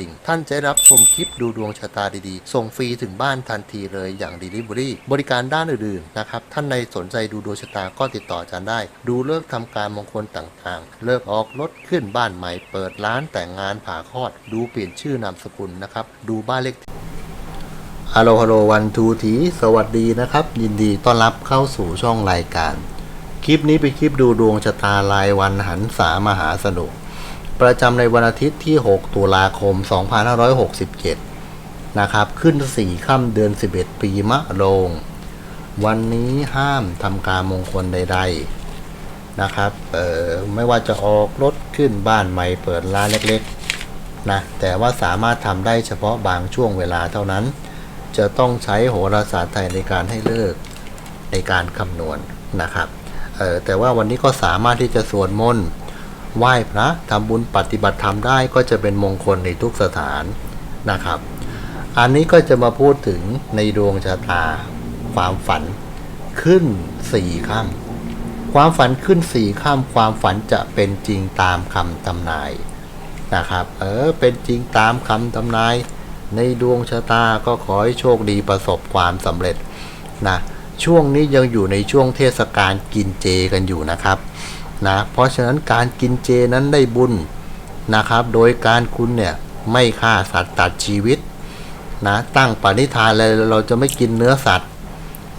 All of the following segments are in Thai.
ดิ่ง ท่านจะได้รับชมคลิปดูดวงชะตาดีๆ ส่งฟรีถึงบ้านทันทีเลยอย่าง Delivery บริการด้านอื่นๆนะครับ ท่านในสนใจดูดวงชะตาก็ติดต่ออาจารย์ได้ ดูเลิกษ์ทำการมงคลต่างๆ เลิกออกรถขึ้นบ้านใหม่ เปิดร้านแต่งงานผ่าคลอด ดูเปลี่ยนชื่อนามสกุลนะครับ ดูบ้านเลขฮัลโหลฮัลโหลวันทูทีสวัสดีนะครับ ยินดีต้อนรับเข้าสู่ช่องรายการ คลิปนี้เป็นคลิปดูดวงชะตารายวันหันษามหาสนุก ประจำในวันอาทิตย์ที่ 6 ตุลาคม 2567 นะครับ ขึ้น 4 ค่ำเดือน 11 ปีมะโรง วันนี้ห้ามทำการมงคลใด ๆ นะครับ เอ่อ ไม่ว่าจะออกรถขึ้นบ้านใหม่เปิดร้านเล็กๆ นะ แต่ว่าสามารถทำได้เฉพาะบางช่วงเวลาเท่านั้น จะต้องใช้โหราศาสตร์ไทยในการให้เลิกในการคำนวณนะครับ เออแต่ว่าวันนี้ก็สามารถที่จะสวดมนต์ ไหว้พระทำบุญปฏิบัติธรรมได้ก็จะเป็นมงคลในทุกสถานนะครับ อันนี้ก็จะมาพูดถึงในดวงชะตา ความฝันขึ้นสี่ค่ำความฝันขึ้นสี่ค่ำความฝันจะเป็นจริงตามคำทำนายนะครับเออเป็นจริงตามคำทำนาย ในดวงชะตาก็ขอให้โชคดีประสบความสำเร็จนะช่วงนี้ยังอยู่ในช่วงเทศกาลกินเจกันอยู่นะครับ นะเพราะฉะนั้นการกินเจนั้นได้บุญนะครับ โดยการคุณเนี่ยไม่ฆ่าสัตว์ตัดชีวิตนะตั้งปณิธานเลยเราจะไม่กินเนื้อสัตว์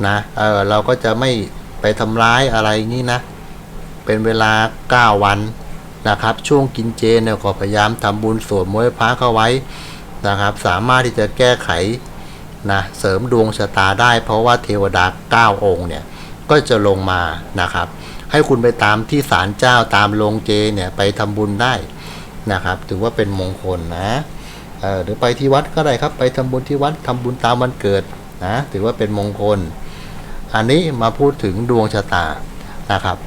นะเออเราก็จะไม่ไปทำร้ายอะไรงี้นะ เป็นเวลา 9 วันนะครับ ช่วงกินเจเนี่ยก็พยายามทำบุญสวดมนต์พระเข้าไว้นะครับ สามารถที่จะแก้ไขนะเสริมดวงชะตาได้ เพราะว่าเทวดาเก้าองค์เนี่ยก็จะลงมานะครับ ให้คุณไปตามที่ศาลเจ้าตามโรงเจเนี่ยไปทำบุญได้นะครับ ถือว่าเป็นมงคลนะเออหรือไปที่วัดก็ได้ครับ ไปทำบุญที่วัดทำบุญตามวันเกิดนะถือว่าเป็นมงคล อันนี้มาพูดถึงดวงชะตานะครับ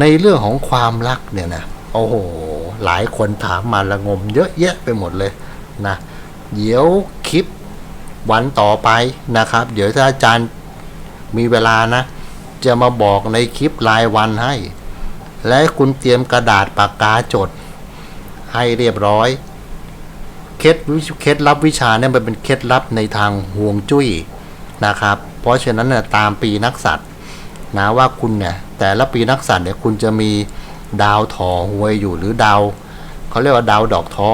ในเรื่องของความรักเนี่ยนะโอ้โหหลายคนถามมาละงมเยอะแยะไปหมดเลยนะเดี๋ยวคลิปวันต่อไปนะครับ เดี๋ยวถ้าอาจารย์มีเวลานะ จะมาบอกในคลิปรายวันให้ และคุณเตรียมกระดาษปากกาจด ให้เรียบร้อย เคล็ดวิเคล็ดลับวิชาเนี่ยมันเป็นเคล็ดลับในทางห่วงจุ้ยนะครับ เพราะฉะนั้นเนี่ยตามปีนักสัตว์นะว่าคุณเนี่ยแต่ละปีนักสัตว์เนี่ยคุณจะมีดาวถอหวยอยู่หรือดาวเขาเรียกว่าดาวดอกท้อ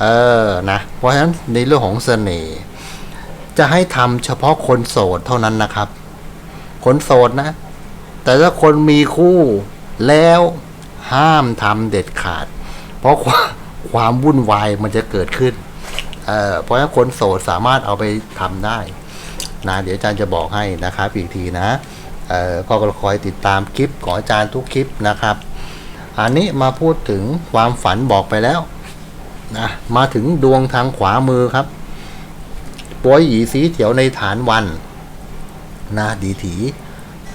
เออนะเพราะฉะนั้นในเรื่องของเสน่ห์จะให้ทำเฉพาะคนโสดเท่านั้นนะครับ คนโสดนะ แต่ถ้าคนมีคู่แล้วห้ามทำเด็ดขาด เพราะความความวุ่นวายมันจะเกิดขึ้นเเพราะฉะนั้นคนโสดสามารถเอาไปทำได้นะเดี๋ยวอาจารย์จะบอกให้นะครับอีกทีนะเออก็คอยติดตามคลิปของอาจารย์ทุกคลิปนะครับ อันนี้มาพูดถึงความฝันบอกไปแล้วนะมาถึงดวงทางขวามือครับปัวหยีสีเถียวในฐานวัน นะดีถี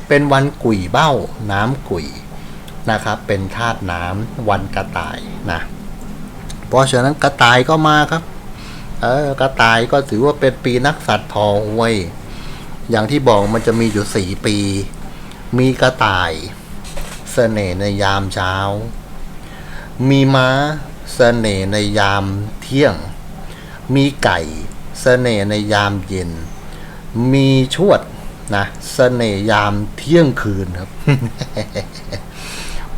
เป็นวันกุยเบ้า น้ำกุยนะครับ เป็นธาตุน้ำวันกระต่ายนะเพราะฉะนั้นกระต่ายก็มาครับ เออกระต่ายก็ถือว่าเป็นปีนักสัตว์ทองหวยอย่างที่บอกมันจะมีอยู่สี่ปี มีกระต่ายเสน่ห์ในยามเช้า มีม้าเสน่ห์ในยามเที่ยง มีไก่เสน่ห์ในยามเย็น มีชวด นะเสน่ยามเที่ยงคืนครับ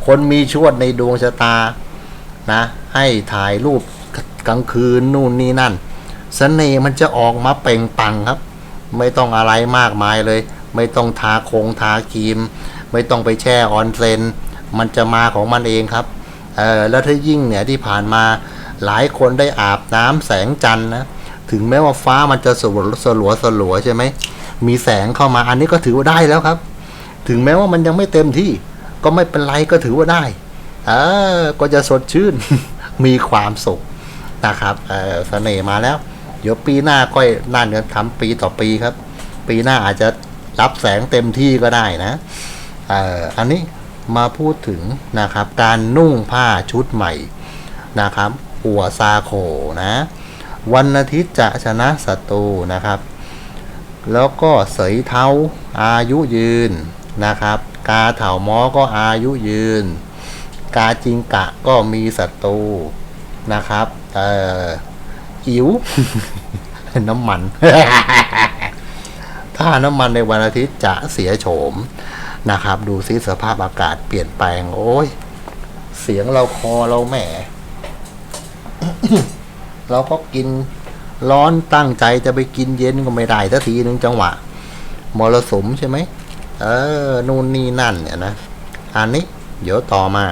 คนมีชวดในดวงชะตานะ ให้ถ่ายรูปกลางคืนนู่นนี่นั่นเสน่ห์มันจะออกมาเป่งปังครับ ไม่ต้องอะไรมากมายเลย ไม่ต้องทาคงทาครีม ไม่ต้องไปแช่ออนเซนมันจะมาของมันเองครับเออแล้วถ้ายิ่งเนี่ยที่ผ่านมาหลายคนได้อาบน้ำแสงจันทร์นะถึงแม้ว่าฟ้ามันจะสลัวสลัวสลัวใช่ไหม มีแสงเข้ามาอันนี้ก็ถือว่าได้แล้วครับ ถึงแม้ว่ามันยังไม่เต็มที่ ก็ไม่เป็นไรก็ถือว่าได้เออก็จะสดชื่น มีความสุขนะครับเออเสน่ห์มาแล้ว เดี๋ยวปีหน้าก็น่าจะทำปีต่อปีครับ ปีหน้าอาจจะรับแสงเต็มที่ก็ได้นะเอ่ออันนี้มาพูดถึงนะครับ การนุ่งผ้าชุดใหม่นะครับหัวซาโคนะ วันอาทิตย์จะชนะศัตรูนะครับ แล้วก็เสยเท้าอายุยืนนะครับ กาเถามอก็อายุยืน กาจิงกะก็มีศัตรูนะครับ เอ่ออิ๋วน้ำมัน ถ้าน้ำมันในวันอาทิตย์จะเสียโฉมนะครับ ดูซิสภาพอากาศเปลี่ยนแปลง โอ้ย เสียงเราคอเราแหมเราก็กิน ร้อนตั้งใจจะไปกินเย็นก็ไม่ได้ทัทีนึงจังหวะมรสุมใช่ไหมเออนู่นนี่นั่นเนี่ยนะอันนี้เดี๋ยวต่อมา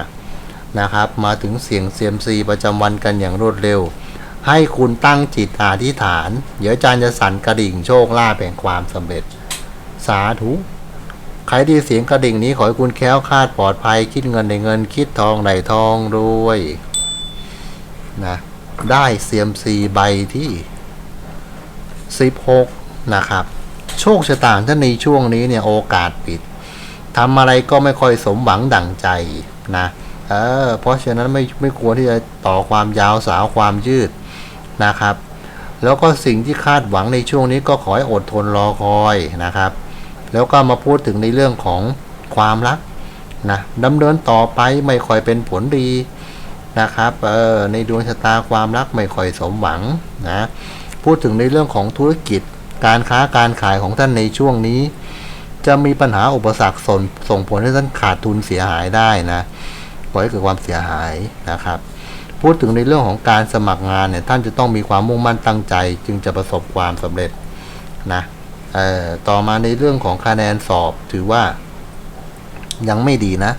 นะครับ มาถึงเสียงเซียมซีประจำวันกันอย่างรวดเร็ว ให้คุณตั้งจิตอธิษฐาน เดี๋ยวอาจารย์จะสั่นกระดิ่งโชคลาภแห่งความสำเร็จ สาธุใครที่เสียงกระดิ่งนี้ขอให้คุณแค้วคาดปลอดภัย คิดเงินในเงินคิดทองในทองรวยนะได้เซียมซีใบที่ 16 นะครับ โชคชะตาท่านในช่วงนี้เนี่ยโอกาสปิดทำอะไรก็ไม่ค่อยสมหวังดั่งใจนะเออเพราะฉะนั้นไม่ไม่ควรที่จะต่อความยาวสาวความยืดนะครับ แล้วก็สิ่งที่คาดหวังในช่วงนี้ก็ขอให้อดทนรอคอยนะครับ แล้วก็มาพูดถึงในเรื่องของความรักนะดำเนินต่อไปไม่ค่อยเป็นผลดีนะครับเออในดวงชะตาความรักไม่ค่อยสมหวังนะ พูดถึงในเรื่องของธุรกิจ การค้าการขายของท่านในช่วงนี้ จะมีปัญหาอุปสรรคส่งส่งผลให้ท่านขาดทุนเสียหายได้นะก่อให้เกิดความเสียหายนะครับ พูดถึงในเรื่องของการสมัครงานเนี่ยท่านจะต้องมีความมุ่งมั่นตั้งใจ จึงจะประสบความสำเร็จนะเอ่อต่อมาในเรื่องของคะแนนสอบถือว่ายังไม่ดีนะ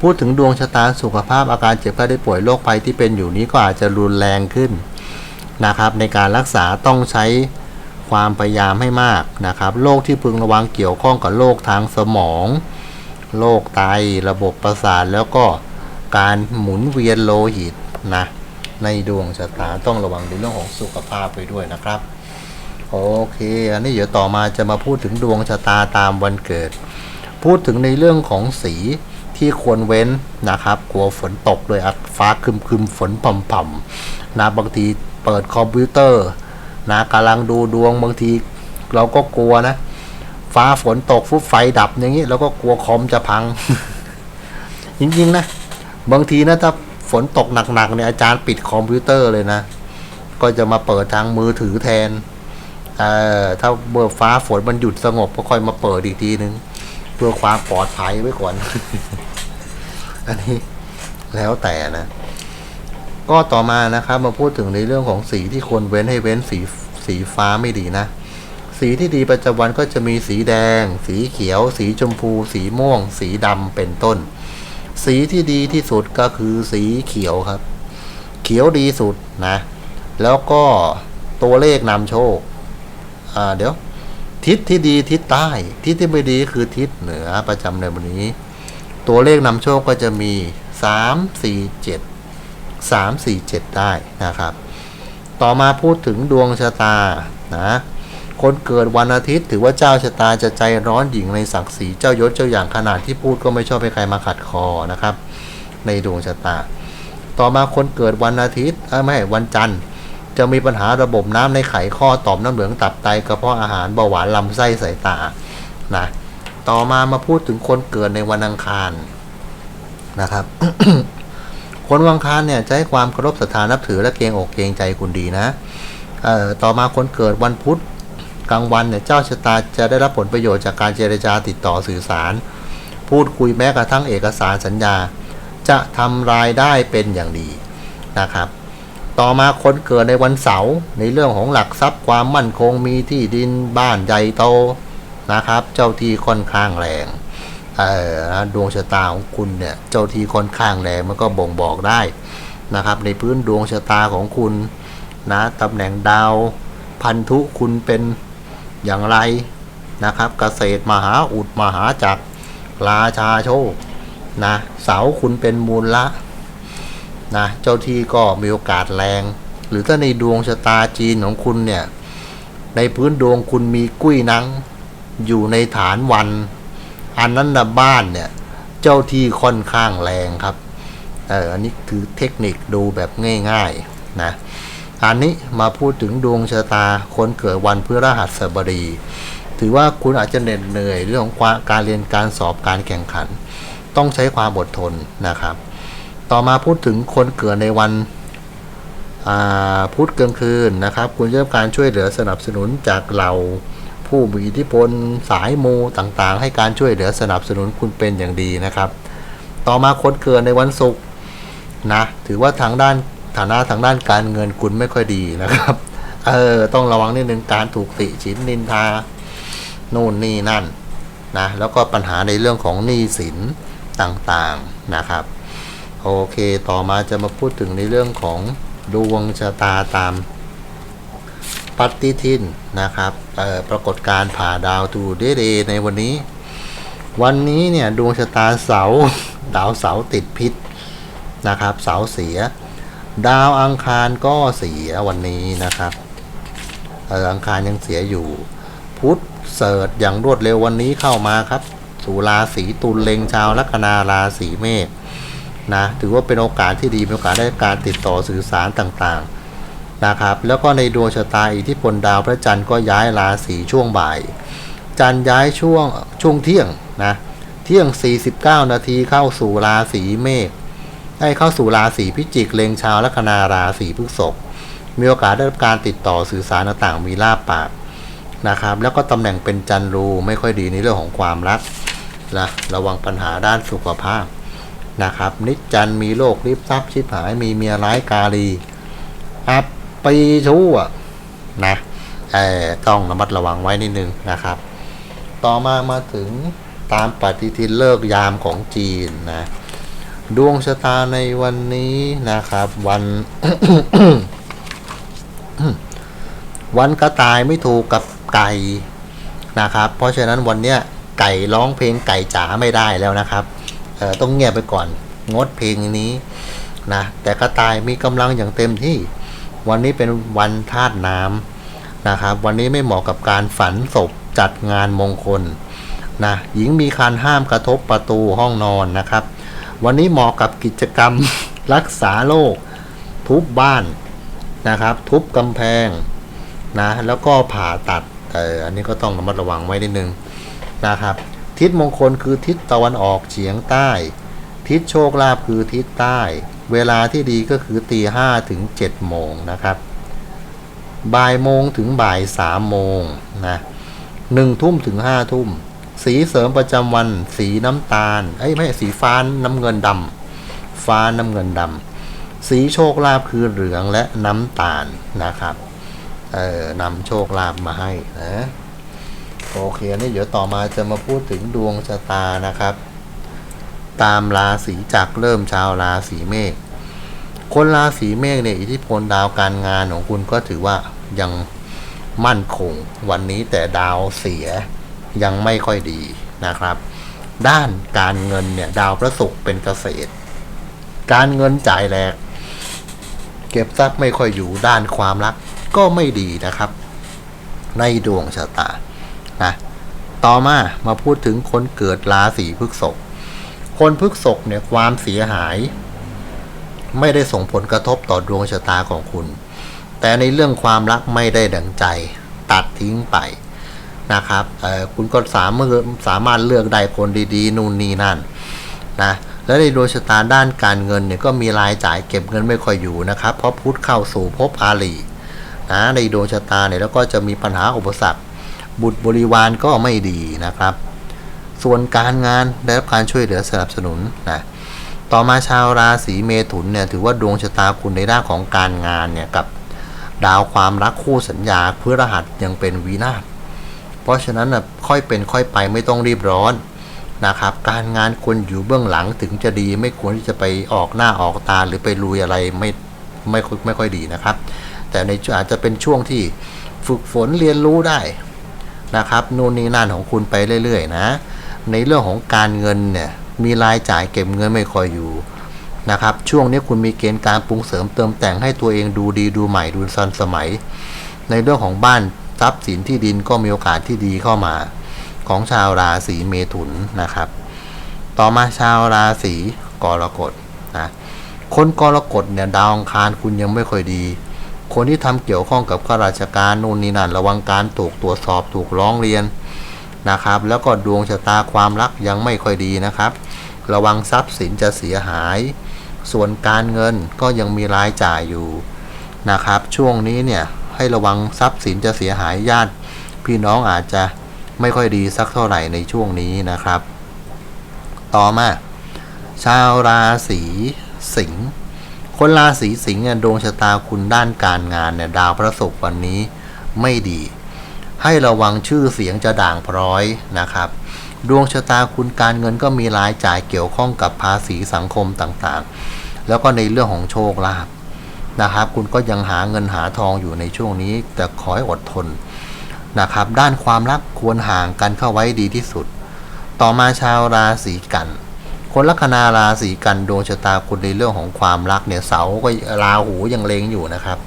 พูดถึงดวงชะตาสุขภาพอาการเจ็บไข้ได้ป่วยโรคภัยที่เป็นอยู่นี้ก็อาจจะรุนแรงขึ้น นะครับ ในการรักษาต้องใช้ความพยายามให้มากนะครับโรคที่พึงระวังเกี่ยวข้องกับโรคทางสมองโรคไตระบบประสาทแล้วก็การหมุนเวียนโลหิตนะในดวงชะตาต้องระวังในเรื่องของสุขภาพไปด้วยนะครับ โอเค อันนี้เดี๋ยวต่อมาจะมาพูดถึงดวงชะตาตามวันเกิด พูดถึงในเรื่องของสีที่ควรเว้นนะครับ กลัวฝนตกเลยอะฟ้าคึมคึมฝนผ่อมๆนะบางที เปิดคอมพิวเตอร์นะกำลังดูดวงบางทีเราก็กลัวนะ ฟ้าฝนตกฟุบไฟดับอย่างนี้เราก็กลัวคอมจะพัง จริงๆนะ บางทีนะถ้าฝนตกหนักๆเนี่ยอาจารย์ปิดคอมพิวเตอร์เลยนะ ก็จะมาเปิดทางมือถือแทนเอ่อถ้าเมื่อฟ้าฝนมันหยุดสงบก็ค่อยมาเปิดอีกทีนึง เพื่อความปลอดภัยไว้ก่อน อันนี้แล้วแต่นะ ก็ต่อมานะครับมาพูดถึงในเรื่องของสีที่ควรเว้นให้เว้นสีสีฟ้าไม่ดีนะ สีที่ดีประจำวันก็จะมีสีแดง สีเขียว สีชมพู สีม่วง สีดำเป็นต้น สีที่ดีที่สุดก็คือสีเขียวครับ เขียวดีสุดนะ แล้วก็ตัวเลขนำโชคอ่าเดี๋ยว ทิศที่ดีทิศใต้ ทิศที่ไม่ดีคือทิศเหนือประจำในวันนี้ ตัวเลขนำโชคก็จะมีสาม สี่เจ็ดสามสี่เจ็ดได้นะครับ ต่อมาพูดถึงดวงชะตานะคนเกิดวันอาทิตย์ถือว่าเจ้าชะตาจะใจร้อนหญิงในศักดิ์ศรีเจ้ายศเจ้าอย่างขนาดที่พูดก็ไม่ชอบให้ใครมาขัดคอนะครับ ในดวงชะตา ต่อมาคนเกิดวันอาทิตย์เอ้ยไม่ใช่วันจันทร์ จะมีปัญหาระบบน้ำในไขข้อต่อมน้ำเหลืองตับไตกระเพาะอาหารเบาหวานลำไส้สายตานะต่อมามาพูดถึงคนเกิดในวันอังคารนะครับ คนวังคารเนี่ยจะให้ความเคารพศรัทธานับถือและเกรงอกเกรงใจคุณดีนะต่อมาคนเกิดวันพุธกลางวันเนี่ยเจ้าชะตาจะได้รับผลประโยชน์จากการเจรจาติดต่อสื่อสาร พูดคุยแม้กระทั่งเอกสารสัญญา จะทำรายได้เป็นอย่างดีนะครับ ต่อมาคนเกิดในวันเสาร์ในเรื่องของหลักทรัพย์ความมั่นคงมีที่ดินบ้านใหญ่โตนะครับ เจ้าที่ค่อนข้างแรง เออดวงชะตาของคุณเนี่ยเจ้าที่ค่อนข้างแรงมันก็บ่งบอกได้นะครับในพื้นดวงชะตาของคุณนะตำแหน่งดาวพันธุคุณเป็นอย่างไรนะครับ เกษตรมหาอุดมหาจักรราชาโชคนะเสาคุณเป็นมูลละนะเจ้าที่ก็มีโอกาสแรง หรือถ้าในดวงชะตาจีนของคุณเนี่ยในพื้นดวงคุณมีกุ้ยนังอยู่ในฐานวัน อันนั้นนะบ้านเนี่ยเจ้าที่ค่อนข้างแรงครับเอออันนี้คือเทคนิคดูแบบง่ายๆนะอันนี้มาพูดถึงดวงชะตาคนเกิดวันพฤหัสบดี ถือว่าคุณอาจจะเหน็ดเหนื่อยเรื่องของการเรียนการสอบการแข่งขัน ต้องใช้ความอดทนนะครับ ต่อมาพูดถึงคนเกิดในวันอ่าพุธกลางคืนนะครับ คุณจะได้รับการช่วยเหลือสนับสนุนจากเรา ผู้มีอิทธิพล สายมูต่างๆ ให้การช่วยเหลือสนับสนุนคุณเป็นอย่างดีนะครับ ต่อมาคนเกิดในวันศุกร์นะถือว่าทางด้านฐานะทางด้านการเงินคุณไม่ค่อยดีนะครับเออต้องระวังนิดนึงการถูกติฉินนินทานู่นนี่นั่นนะแล้วก็ปัญหาในเรื่องของหนี้สินต่างๆนะครับ โอเค ต่อมาจะมาพูดถึงในเรื่องของดวงชะตาตาม ปฏิทินนะครับปรากฏการผ่าดาวทูเดเดในวันนี้ วันนี้เนี่ยดวงชะตาเสาดาวเสาติดพิษนะครับ เสาเสีย ดาวอังคารก็เสียวันนี้นะครับอังคารยังเสียอยู่ พุธเสิร์ชอย่างรวดเร็ววันนี้เข้ามาครับสู่ราศีตุลเล็งชาวลัคนาราศีเมษนะถือว่าเป็นโอกาสที่ดีมีโอกาสได้การติดต่อสื่อสารต่างๆ นะครับ แล้วก็ในดวงชะตาอิทธิพลดาวพระจันทร์ก็ย้ายราศีช่วงบ่าย จันทร์ย้ายช่วงช่วงเที่ยงนะเที่ยง 49 นาทีเข้าสู่ราศีเมษได้เข้าสู่ราศีพิจิกเล็งชาวลัคนาราศีพฤษภมีโอกาสได้รับการติดต่อสื่อสารต่างๆมีลาบปากนะครับ แล้วก็ตำแหน่งเป็นจันทรูไม่ค่อยดีในเรื่องของความรักนะระวังปัญหาด้านสุขภาพนะครับ นิจจันทร์มีโรคริบทรัพย์ชิบหายมีเมียร้ายกาลีอัป ปีชั่วนะเออต้องระมัดระวังไว้นิดนึงนะครับ ต่อมามาถึงตามปฏิทินเลิกยามของจีนนะดวงชะตาในวันนี้นะครับ วัน วันกระต่ายไม่ถูกกับไก่นะครับ เพราะฉะนั้นวันเนี้ยไก่ร้องเพลงไก่จ๋าไม่ได้แล้วนะครับเออต้องเงียบไปก่อนงดเพลงนี้นะแต่กระต่ายมีกำลังอย่างเต็มที่ วันนี้เป็นวันธาตุน้ำนะครับ วันนี้ไม่เหมาะกับการฝันศพจัดงานมงคลนะหญิงมีการห้ามกระทบประตูห้องนอนนะครับ วันนี้เหมาะกับกิจกรรมรักษาโรคทุบบ้านนะครับ ทุบกำแพงนะแล้วก็ผ่าตัดเอออันนี้ก็ต้องระมัดระวังไว้นิดนึงนะครับ ทิศมงคลคือทิศตะวันออกเฉียงใต้ ทิศโชคลาภคือทิศใต้ เวลาที่ดีก็คือตีห้าถึงเจ็ดโมงนะครับบ่ายโมงถึงบ่ายสามโมงนะหนึ่งทุ่มถึงห้าทุ่ม สีเสริมประจำวัน สีน้ำตาลเอ้ยไม่สีฟ้าน้ำเงินดำฟ้าน้ำเงินดำสีโชคลาภคือเหลืองและน้ำตาลนะครับเออนำโชคลาภมาให้นะโอเคนี่เดี๋ยวต่อมาจะมาพูดถึงดวงชะตานะครับ ตามราศีจักเริ่มชาวราศีเมษคนราศีเมษเนี่ยอิทธิพลดาวการงานของคุณก็ถือว่ายังมั่นคง วันนี้แต่ดาวเสียยังไม่ค่อยดีนะครับ ด้านการเงินเนี่ยดาวพระศุกร์เป็นเกษตร การเงินจ่ายแหลก เก็บทรัพย์ไม่ค่อยอยู่ด้านความรักก็ไม่ดีนะครับ ในดวงชะตานะต่อมามาพูดถึงคนเกิดราศีพฤษภ คนพฤษภเนี่ยความเสียหาย ไม่ได้ส่งผลกระทบต่อดวงชะตาของคุณ แต่ในเรื่องความรักไม่ได้ดังใจ ตัดทิ้งไปนะครับคุณก็สามารถสามารถเลือกได้คนดีๆ นู่นนี่นั่นนะและในดวงชะตาด้านการเงินเนี่ยก็มีรายจ่ายเก็บเงินไม่ค่อยอยู่นะครับ เพราะพุธเข้าสู่ภพอาลีนะในดวงชะตาเนี่ยแล้วก็จะมีปัญหาอุปสรรค บุตรบริวารก็ไม่ดีนะครับ ส่วนการงานได้รับการช่วยเหลือสนับสนุนนะต่อมาชาวราศีเมถุนเนี่ยถือว่าดวงชะตาคุณในด้านของการงานเนี่ยกับดาวความรักคู่สัญญาเพื่อรหัสยังเป็นวีนาศเพราะฉะนั้นนะค่อยเป็นค่อยไปไม่ต้องรีบร้อนนะครับ การงานควรอยู่เบื้องหลังถึงจะดีไม่ควรที่จะไปออกหน้าออกตาหรือไปลุยอะไรไม่ไม่ค่อยไม่ค่อยดีนะครับ แต่ในอาจจะเป็นช่วงที่ฝึกฝนเรียนรู้ได้นะครับนู่นนี่นั่นของคุณไปเรื่อย ๆ นะ ในเรื่องของการเงินเนี่ยมีรายจ่ายเก็บเงินไม่ค่อยอยู่นะครับช่วงนี้คุณมีเกณฑ์การปรุงเสริมเติมแต่งให้ตัวเองดูดีดูใหม่ดูซันสมัย ในเรื่องของบ้านทรัพย์สินที่ดินก็มีโอกาสที่ดีเข้ามา ของชาวราศีเมถุนนะครับ ต่อมาชาวราศีกรกฎนะคนกรกฎเนี่ยดาวองคารคุณยังไม่ค่อยดี คนที่ทำเกี่ยวข้องกับข้าราชการนู่นนี่นั่นระวังการถูกตรวจสอบถูกร้องเรียน นะครับ แล้วก็ดวงชะตาความรักยังไม่ค่อยดีนะครับ ระวังทรัพย์สินจะเสียหาย ส่วนการเงินก็ยังมีรายจ่ายอยู่นะครับ ช่วงนี้เนี่ยให้ระวังทรัพย์สินจะเสียหายญาติ พี่น้องอาจจะไม่ค่อยดีสักเท่าไหร่ในช่วงนี้นะครับ ต่อมา ชาวราศีสิงห์คนราศีสิงห์เนี่ยดวงชะตาคุณด้านการงานเนี่ยดาวพระศุกร์วันนี้ไม่ดี ให้ระวังชื่อเสียงจะด่างพร้อยนะครับ ดวงชะตาคุณการเงินก็มีรายจ่ายเกี่ยวข้องกับภาษีสังคมต่างๆ แล้วก็ในเรื่องของโชคลาภนะครับ คุณก็ยังหาเงินหาทองอยู่ในช่วงนี้ แต่ขอให้อดทนนะครับ ด้านความรักควรห่างกันเข้าไว้ดีที่สุด ต่อมาชาวราศีกัน คนลัคนาราศีกันดวงชะตาคุณในเรื่องของความรักเนี่ยเสาก็ราหูยังเลงอยู่นะครับ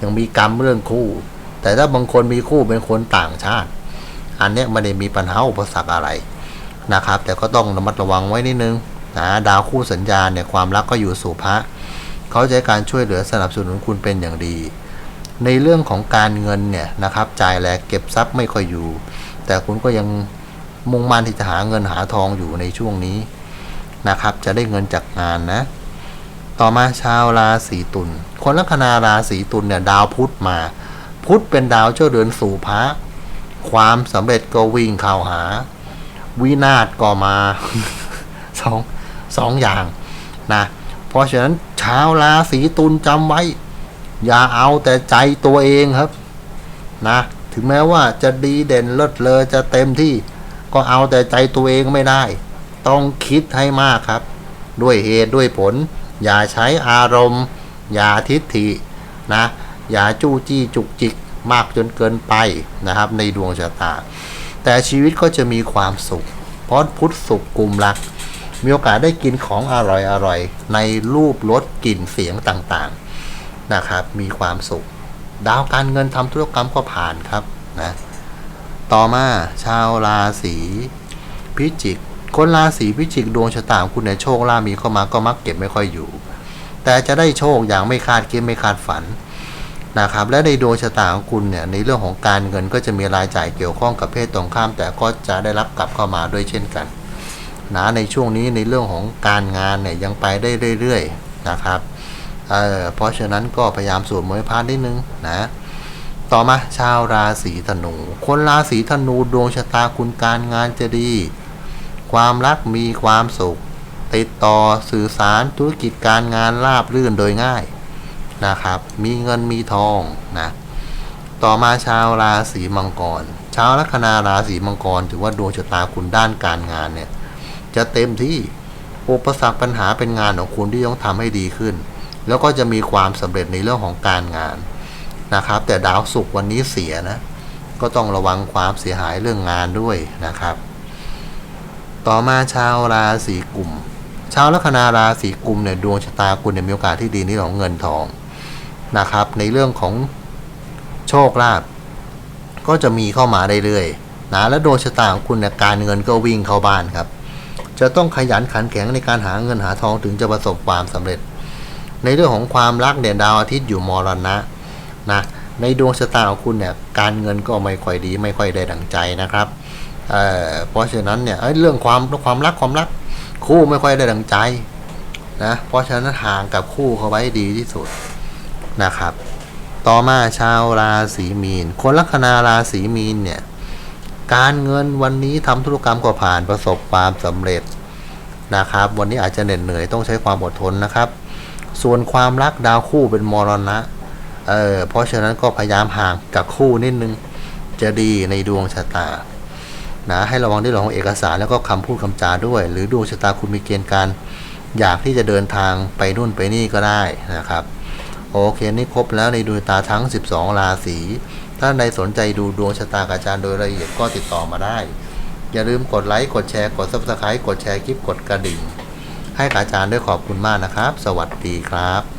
ยังมีกรรมเรื่องคู่ แต่ถ้าบางคนมีคู่เป็นคนต่างชาติ อันเนี้ยไม่ได้มีปัญหาอุปสรรคอะไรนะครับ แต่ก็ต้องระมัดระวังไว้นิดนึงนะดาวคู่สัญญาเนี่ยความรักก็อยู่สู่พระเขาจะให้การช่วยเหลือสนับสนุนคุณเป็นอย่างดี ในเรื่องของการเงินเนี่ยนะครับจ่ายแลกเก็บทรัพย์ไม่ค่อยอยู่ แต่คุณก็ยังมุ่งมั่นที่จะหาเงินหาทองอยู่ในช่วงนี้นะครับ จะได้เงินจากงานนะ ต่อมาชาวราศีตุลคนลัคนาราศีตุลเนี่ยดาวพุธมา พุธเป็นดาวเจ้าเดือนสู่พระความสำเร็จก็วิ่งเข้าหา วินาศก็มาสองสองอย่างนะเพราะฉะนั้นชาวราศีตุลจำไว้ อย่าเอาแต่ใจตัวเองครับนะถึงแม้ว่าจะดีเด่นเลิศเลอจะเต็มที่ก็เอาแต่ใจตัวเองไม่ได้ ต้องคิดให้มากครับ ด้วยเหตุด้วยผล อย่าใช้อารมณ์ อย่าทิฏฐินะ อย่าจู้จี้จุกจิกมากจนเกินไปนะครับในดวงชะตา แต่ชีวิตก็จะมีความสุข เพราะพุทธสุขกลุ่มรัก มีโอกาสได้กินของอร่อยอร่อยในรูปรสกลิ่นเสียงต่างๆนะครับ มีความสุข ดาวการเงินทำธุรกรรมก็ผ่านครับนะต่อมาชาวราศีพิจิก คนราศีพิจิกดวงชะตาของคุณในยโชคลาภมีเข้ามาก็มักเก็บไม่ค่อยอยู่ แต่จะได้โชคอย่างไม่คาดคิดไม่คาดฝัน นะครับและในดวงชะตาของคุณเนี่ยในเรื่องของการเงินก็จะมีรายจ่ายเกี่ยวข้องกับเพศตรงข้าม แต่ก็จะได้รับกลับเข้ามาด้วยเช่นกันนะในช่วงนี้ในเรื่องของการงานเนี่ยยังไปได้เรื่อยๆนะครับเเพราะฉะนั้นก็พยายามสวดมนต์พาดนิดนึงนะต่อมาชาวราศีธนู คนราศีธนูดวงชะตาคุณการงานจะดี ความรักมีความสุข ติดต่อสื่อสารธุรกิจการงานราบรื่นโดยง่าย นะครับ มีเงินมีทองนะต่อมาชาวราศีมังกร ชาวลัคนาราศีมังกร ถือว่าดวงชะตาคุณด้านการงานเนี่ยจะเต็มที่อุปสรรคปัญหาเป็นงานของคุณที่ต้องทำให้ดีขึ้น แล้วก็จะมีความสำเร็จในเรื่องของการงานนะครับ แต่ดาวศุกร์วันนี้เสียนะก็ต้องระวังความเสียหายเรื่องงานด้วยนะครับ ต่อมาชาวราศีกุมชาวลัคนาราศีกุมเนี่ยดวงชะตาคุณเนี่ยมีโอกาสที่ดีในเรื่องของเงินทอง นะครับ ในเรื่องของโชคลาภก็จะมีเข้ามาเรื่อยๆนะและดวงชะตาของคุณเนี่ยการเงินก็วิ่งเข้าบ้านครับ จะต้องขยันขันแข็งในการหาเงินหาทองถึงจะประสบความสำเร็จ ในเรื่องของความรักเนี่ยดาวอาทิตย์อยู่มรณะนะในดวงชะตาของคุณเนี่ยการเงินก็ไม่ค่อยดี ไม่ค่อยได้ดังใจนะครับเเพราะฉะนั้นเนี่ยเรื่องความความรักความรักคู่ไม่ค่อยได้ดังใจนะเพราะฉะนั้นห่างกับคู่เขาไว้ดีที่สุด นะครับ ต่อมาชาวราศีมีน คนลัคนาราศีมีนเนี่ยการเงินวันนี้ทำธุรกรรมก็ผ่านประสบความสำเร็จนะครับ วันนี้อาจจะเหน็ดเหนื่อยต้องใช้ความอดทนนะครับ ส่วนความรักดาวคู่เป็นมรณะเออเพราะฉะนั้นก็พยายามห่างกับคู่นิดนึงจะดีในดวงชะตานะให้ระวังในเรื่องของเอกสารแล้วก็คำพูดคำจาด้วย หรือดวงชะตาคุณมีเกณฑ์การอยากที่จะเดินทางไปนู่นไปนี่ก็ได้นะครับ โอเคนี่ครบแล้วในดวงตาทั้ง 12 ราศีถ้าในสนใจดูดวงชะตากอาจารย์โดยละเอียดก็ติดต่อมาได้ อย่าลืมกดไลค์กดแชร์กด subscribe กดแชร์คลิปกดกระดิ่ง ให้กับอาจารย์ด้วยขอบคุณมากนะครับ สวัสดีครับ